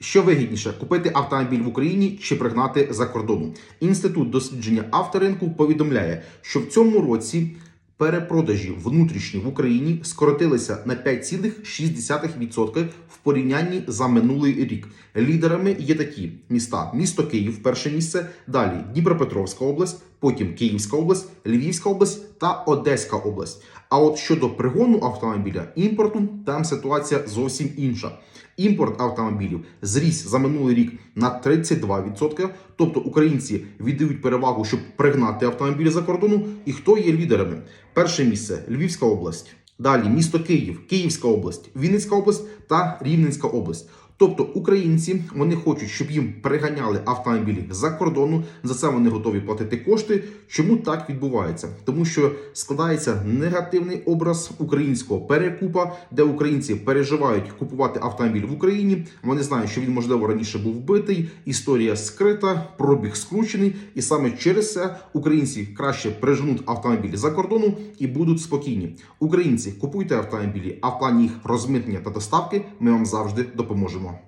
Що вигідніше купити автомобіль в Україні чи пригнати за кордону? Інститут дослідження авторинку повідомляє, що в цьому році перепродажі внутрішні в Україні скоротилися на 5,6% в порівнянні за минулий рік. Лідерами є такі міста: місто Київ, перше місце, далі Дніпропетровська область, потім Київська область, Львівська область та Одеська область. А от щодо пригону автомобіля імпорту, там ситуація зовсім інша. Імпорт автомобілів зріс за минулий рік на 32%. Тобто українці віддають перевагу, щоб пригнати автомобілі за кордону. І хто є лідерами? Перше місце Львівська область. Далі місто Київ, Київська область, Вінницька область та Рівненська область. Тобто українці вони хочуть, щоб їм переганяли автомобілі за кордону. За це вони готові платити кошти. Чому так відбувається? Тому що складається негативний образ українського перекупа, де українці переживають купувати автомобіль в Україні. Вони знають, що він можливо раніше був вбитий. Історія скрита, пробіг скручений, і саме через це українці краще переженуть автомобілі за кордону і будуть спокійні. Українці купуйте автомобілі, а в плані їх розмитнення та доставки ми вам завжди допоможемо. someone